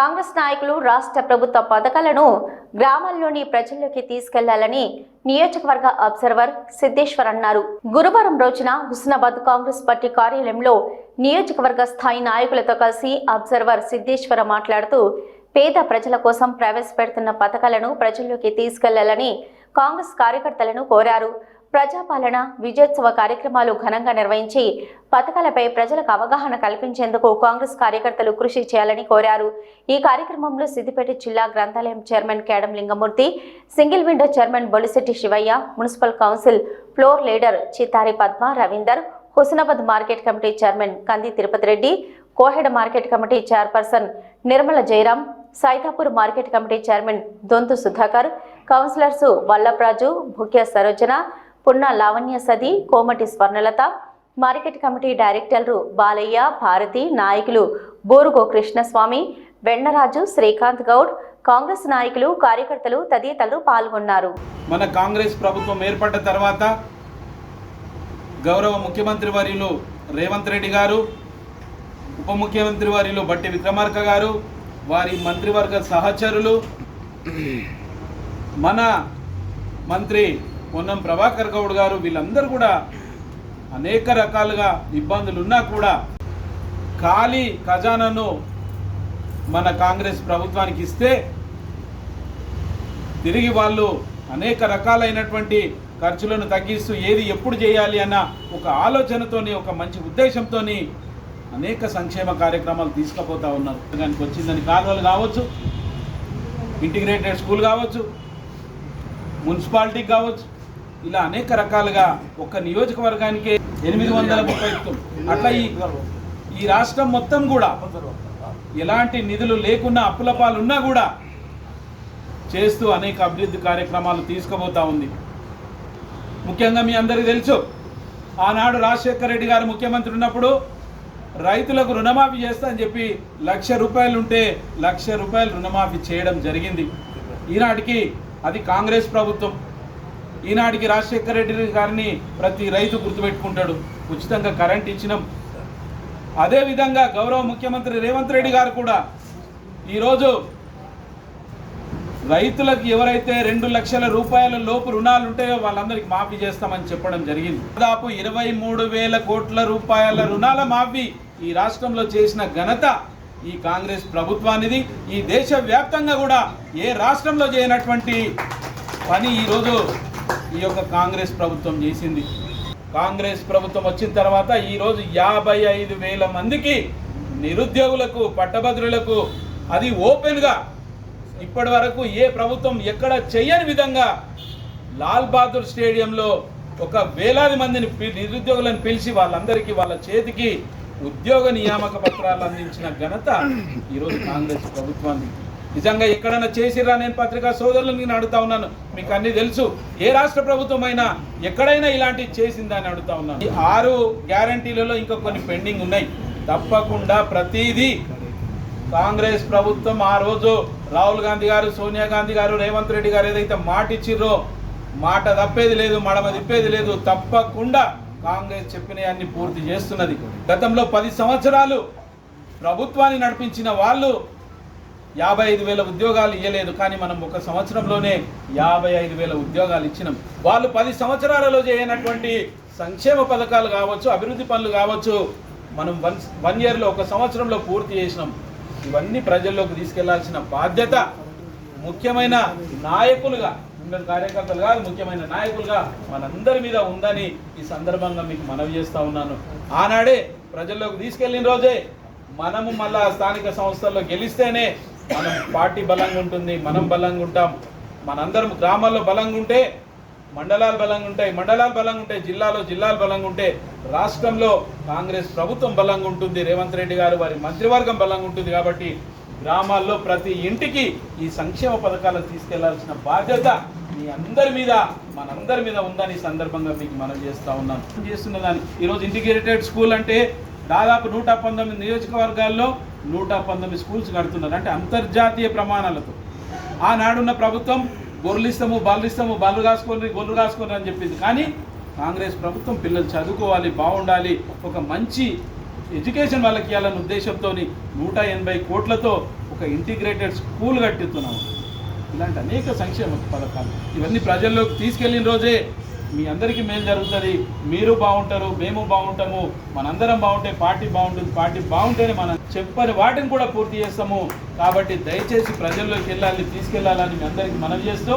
కాంగ్రెస్ నాయకులు రాష్ట్ర ప్రభుత్వ పథకాలను గ్రామాల్లోని ప్రజల్లోకి తీసుకెళ్ళాలని నియోజకవర్గ అబ్జర్వర్ సిద్ధేశ్వర్ అన్నారు. గురువారం రోజున హుస్నాబాద్ కాంగ్రెస్ పార్టీ కార్యాలయంలో నియోజకవర్గ స్థాయి నాయకులతో కలిసి అబ్జర్వర్ సిద్ధేశ్వర మాట్లాడుతూ పేద ప్రజల కోసం ప్రవేశపెడుతున్న పథకాలను ప్రజల్లోకి తీసుకెళ్ళాలని కాంగ్రెస్ కార్యకర్తలను కోరారు. ప్రజాపాలన విజయోత్సవ కార్యక్రమాలు ఘనంగా నిర్వహించి పథకాలపై ప్రజలకు అవగాహన కల్పించేందుకు కాంగ్రెస్ కార్యకర్తలు కృషి చేయాలని కోరారు. ఈ కార్యక్రమంలో సిద్దిపేట జిల్లా గ్రంథాలయం chairman Kedam Lingamurthy single window chairman Bolishetti Shivayya municipal council floor leader Chittari Padma Ravinder Husnabad market committee chairman Kandi Tirupati Reddy Koheda market committee chairperson Nirmala Jayaram Saitapur market committee chairman Donthu Sudhakar councillors Vallabharaju Bhukya Sarojana Punna Lavanya Sadi Komati Swarnalatha market committee డైరెక్టర్లు బాలయ్య భారతి నాయకులు బోరుగో కృష్ణస్వామి వెన్నరాజు శ్రీకాంత్ గౌడ్ కాంగ్రెస్ నాయకులు కార్యకర్తలు తదితరులు పాల్గొన్నారు. మన కాంగ్రెస్ ప్రభుత్వం ఏర్పడ్డ తర్వాత గౌరవ ముఖ్యమంత్రి వర్యులు రేవంత్ రెడ్డి గారు ఉప ముఖ్యమంత్రి వర్యులు బట్టి విక్రమార్క గారు వారి మంత్రివర్గ సహచరులు మన మంత్రి పొన్నం ప్రభాకర్ గౌడ్ గారు వీళ్ళందరూ కూడా అనేక రకాలుగా ఇబ్బందులు ఉన్నా కూడా ఖాళీ ఖజానాను మన కాంగ్రెస్ ప్రభుత్వానికి ఇస్తే తిరిగి వాళ్ళు అనేక రకాలైనటువంటి ఖర్చులను తగ్గిస్తూ ఏది ఎప్పుడు చేయాలి అన్న ఒక ఆలోచనతోని ఒక మంచి ఉద్దేశంతోని అనేక సంక్షేమ కార్యక్రమాలు తీసుకుపోతా ఉన్నారు. దానికి వచ్చిందని కాలువలు కావచ్చు ఇంటిగ్రేటెడ్ స్కూల్ కావచ్చు మున్సిపాలిటీకి కావచ్చు ఇలా అనేక రకాలుగా ఒక నియోజకవర్గానికి ఎనిమిది వందల ముప్పై అట్లా ఈ ఈ రాష్ట్రం మొత్తం కూడా ఎలాంటి నిధులు లేకున్నా అప్పుల పాలున్నా కూడా చేస్తూ అనేక అభివృద్ధి కార్యక్రమాలు తీసుకుపోతా ఉంది. ముఖ్యంగా మీ అందరికీ తెలుసు ఆనాడు రాజశేఖర రెడ్డి గారు ముఖ్యమంత్రి ఉన్నప్పుడు రైతులకు రుణమాఫీ చేస్తా అని చెప్పి లక్ష రూపాయలు ఉంటే లక్ష రూపాయలు రుణమాఫీ చేయడం జరిగింది. ఈనాటికి అది కాంగ్రెస్ ప్రభుత్వం. ఈనాటికి రాజశేఖర రెడ్డి గారిని ప్రతి రైతు గుర్తుపెట్టుకుంటాడు. ఉచితంగా కరెంట్ ఇచ్చినాం. అదేవిధంగా గౌరవ ముఖ్యమంత్రి రేవంత్ రెడ్డి గారు కూడా ఈరోజు రైతులకు ఎవరైతే రెండు లక్షల రూపాయల లోపు రుణాలు ఉంటాయో వాళ్ళందరికీ మాఫీ చేస్తామని చెప్పడం జరిగింది. దాదాపు ఇరవై మూడు వేల కోట్ల రూపాయల రుణాల మాఫీ ఈ రాష్ట్రంలో చేసిన ఘనత ఈ కాంగ్రెస్ ప్రభుత్వానిది. ఈ దేశ వ్యాప్తంగా కూడా ఏ రాష్ట్రంలో చేయనటువంటి పని ఈరోజు ఈ యొక్క కాంగ్రెస్ ప్రభుత్వం చేసింది. కాంగ్రెస్ ప్రభుత్వం వచ్చిన తర్వాత ఈరోజు యాభై ఐదు వేల మందికి నిరుద్యోగులకు పట్టభద్రులకు అది ఓపెన్గా ఇప్పటి వరకు ఏ ప్రభుత్వం ఎక్కడ చేయని విధంగా లాల్ బహదూర్ స్టేడియంలో ఒక వేలాది మందిని పి- నిరుద్యోగులను పిలిచి వాళ్ళందరికీ వాళ్ళ చేతికి ఉద్యోగ నియామక పత్రాలు అందించిన ఘనత ఈరోజు కాంగ్రెస్ ప్రభుత్వాన్ని నిజంగా ఎక్కడైనా చేసిరా నేను పత్రికా సోదరులు నేను అడుగుతా ఉన్నాను. మీకు అన్ని తెలుసు. ఏ రాష్ట్ర ప్రభుత్వం అయినా ఎక్కడైనా ఇలాంటివి చేసిందా అని అడుగుతా ఉన్నాను. ఈ ఆరు గ్యారంటీలలో ఇంకా కొన్ని పెండింగ్ ఉన్నాయి. తప్పకుండా ప్రతిదీ కాంగ్రెస్ ప్రభుత్వం ఆ రోజు రాహుల్ గాంధీ గారు సోనియా గాంధీ గారు రేవంత్ రెడ్డి గారు ఏదైతే మాట ఇచ్చిర్రో మాట తప్పేది లేదు మడమ తిప్పేది లేదు. తప్పకుండా కాంగ్రెస్ చెప్పినవన్నీ పూర్తి చేస్తున్నది. గతంలో పది సంవత్సరాలు ప్రభుత్వాన్ని నడిపించిన వాళ్ళు యాభై ఐదు వేల ఉద్యోగాలు ఇవ్వలేదు కానీ మనం ఒక సంవత్సరంలోనే యాభై ఐదు వేల ఉద్యోగాలు ఇచ్చినాం. వాళ్ళు పది సంవత్సరాలలో చేయనటువంటి సంక్షేమ పథకాలు కావచ్చు అభివృద్ధి పనులు కావచ్చు మనం వన్ వన్ ఇయర్లో ఒక సంవత్సరంలో పూర్తి చేసినాం. ఇవన్నీ ప్రజల్లోకి తీసుకెళ్ళాల్సిన బాధ్యత ముఖ్యమైన నాయకులుగా మిమ్మల్ని కార్యకర్తలు కాదు ముఖ్యమైన నాయకులుగా మనందరి మీద ఉందని ఈ సందర్భంగా మీకు మనవి చేస్తూ ఉన్నాను. ఆనాడే ప్రజల్లోకి తీసుకెళ్ళిన రోజే మనము మళ్ళా స్థానిక సంస్థల్లో గెలిస్తేనే మనం పార్టీ బలంగా ఉంటుంది మనం బలంగా ఉంటాం. మనందరం గ్రామాల్లో బలంగా ఉంటే మండలాలు బలంగా ఉంటాయి మండలాలు బలంగా ఉంటాయి జిల్లాలో జిల్లాలు బలంగా ఉంటే రాష్ట్రంలో కాంగ్రెస్ ప్రభుత్వం బలంగా ఉంటుంది. రేవంత్ రెడ్డి గారు వారి మంత్రివర్గం బలంగా ఉంటుంది కాబట్టి గ్రామాల్లో ప్రతి ఇంటికి ఈ సంక్షేమ పథకాలను తీసుకెళ్ళాల్సిన బాధ్యత మీ అందరి మీద మనందరి మీద ఉందని సందర్భంగా మీకు మనం చేస్తా ఉన్నాను చేస్తున్నదాన్ని ఈరోజు ఇంటిగ్రేటెడ్ స్కూల్ అంటే దాదాపు నూట పంతొమ్మిది నియోజకవర్గాల్లో నూట పంతొమ్మిది స్కూల్స్ కడుతున్నారు. అంటే అంతర్జాతీయ ప్రమాణాలతో. ఆనాడున్న ప్రభుత్వం గొర్రెలు ఇస్తాము బళ్ళు ఇస్తాము బళ్ళు కాసుకొని గొర్రెలు కాసుకొని అని చెప్పింది. కానీ కాంగ్రెస్ ప్రభుత్వం పిల్లలు చదువుకోవాలి బాగుండాలి ఒక మంచి ఎడ్యుకేషన్ వాళ్ళకి ఇవ్వాలన్న ఉద్దేశంతో నూట ఎనభై కోట్లతో ఒక ఒక ఇంటిగ్రేటెడ్ స్కూల్ కట్టిస్తున్నాము. ఇలాంటి అనేక సంక్షేమ పథకాలు. ఇవన్నీ ప్రజల్లోకి తీసుకెళ్ళిన రోజే మీ అందరికీ మేలు జరుగుతుంది. మీరు బాగుంటారు మేము బాగుంటాము మనందరం బాగుంటే పార్టీ బాగుంటుంది పార్టీ బాగుంటేనే మనం చెప్పని వాటిని కూడా పూర్తి చేస్తాము. కాబట్టి దయచేసి ప్రజల్లోకి వెళ్ళాలి తీసుకెళ్ళాలని మీ అందరికీ మనవి చేస్తూ